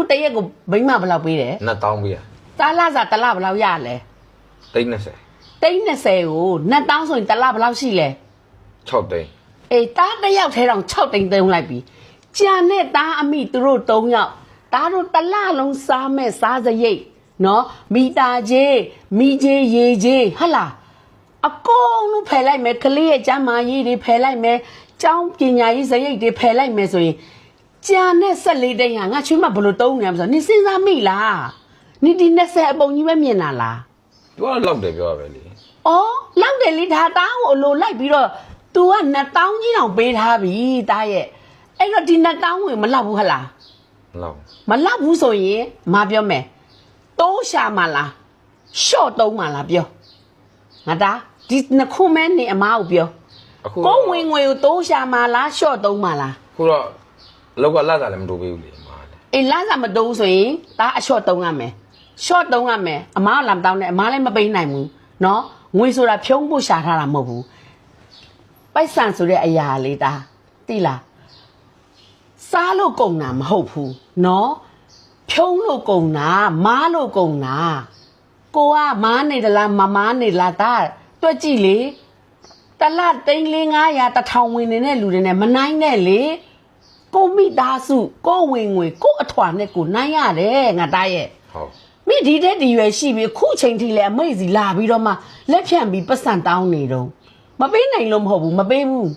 အခုတရက်ကိုဘိမ့်မဘယ်လောက်ပေးတယ်နှစ်တောင်းပေးရသားလာစားတစ်လဘယ်လောက်ရလဲသိန်း20တိန်း20ကိုနှစ်တောင်းဆိုရင်တစ်လဘယ်လောက်ရှိလဲ6သိန်းအေးသားတစ်ယောက်ထဲတော့6တိန်းသုံးလိုက်ပြီကြံနဲ့သားအမိသူတို့3ယောက်သားတို့တစ်လလုံးစားမဲ့စားစရိတ်နော်မီတာကြီးမီကြီးရေကြီးဟတ်လားအကုန်လုံးဖယ်လိုက်မယ်ကလေးရဲ့ကျမ်းမာရေးတွေဖယ်လိုက်မယ်ကျောင်းပညာရေးစရိတ်တွေဖယ်လိုက်မယ်ဆိုရင် ကြံနဲ့14တိန်းဟာငါချွေးမဘယ်လိုတုံးနေရမလဲဆိုတော့နင်စဉ်းစားမိလားနင်ဒီ20အပုံကြီးပဲမြင်လာလားသူကလောက်တယ်ပြောရပဲလေ။အော်လောက်တယ်လေဒါတားကိုအလိုလိုက်ပြီးတော့ तू က2000ကြီးတောင်ပေးထားပြီတားရဲ့။အဲ့တော့ဒီ2000ဝင်မလောက်ဘူးဟလားလောက်။မလောက်ဘူးဆိုရင်မပြောမယ်။တိုးရှာမလား။ရှော့တုံးမလားပြော။ငါတာဒီနှစ်ခုမဲနေအမားကိုပြောအခု။ကိုယ်ဝင်ငွေကိုတိုးရှာမလားရှော့တုံးမလားခုတော့ လောက်ကလာတာလည်းမတူပေးဘူးလေမာလေ ။အေးလမ်းစာမတိုးဆိုရင်ဒါအရှော့တုံးရမယ်။ရှော့တုံးရမယ်။အမားကလာမတောင်းနဲ့အမားလည်းမပေးနိုင်ဘူး။နော်။ငွေဆိုတာဖြုံးဖို့ရှာထားတာမဟုတ်ဘူး။ ပိုက်ဆံဆိုတဲ့အရာလေးဒါသိလားစားလို့ကုန်တာမဟုတ်ဘူးเนาะဖြုံးလို့ကုန်တာမားလို့ကုန်တာကိုကမားနေသလားမမားနေလားဒါတွက်ကြည့်လေတလသိန်းလေး900တထောင်ဝင်နေတဲ့လူတွေနဲ့မနိုင်နဲ့လေ ကိုမိသားစုကိုဝင်ငွေကိုအထွာနဲ့ကိုနိုင်ရတယ်ငါတားရဲ့ဟုတ်မိဒီတဲ့ဒီရွယ်ရှိပြီခုချိန်ထိလဲအမိတ်စီလာပြီးတော့မှလက်ဖြန့်ပြီးပတ်စံတောင်းနေတော့မပေးနိုင်လို့မဟုတ်ဘူးမပေးဘူး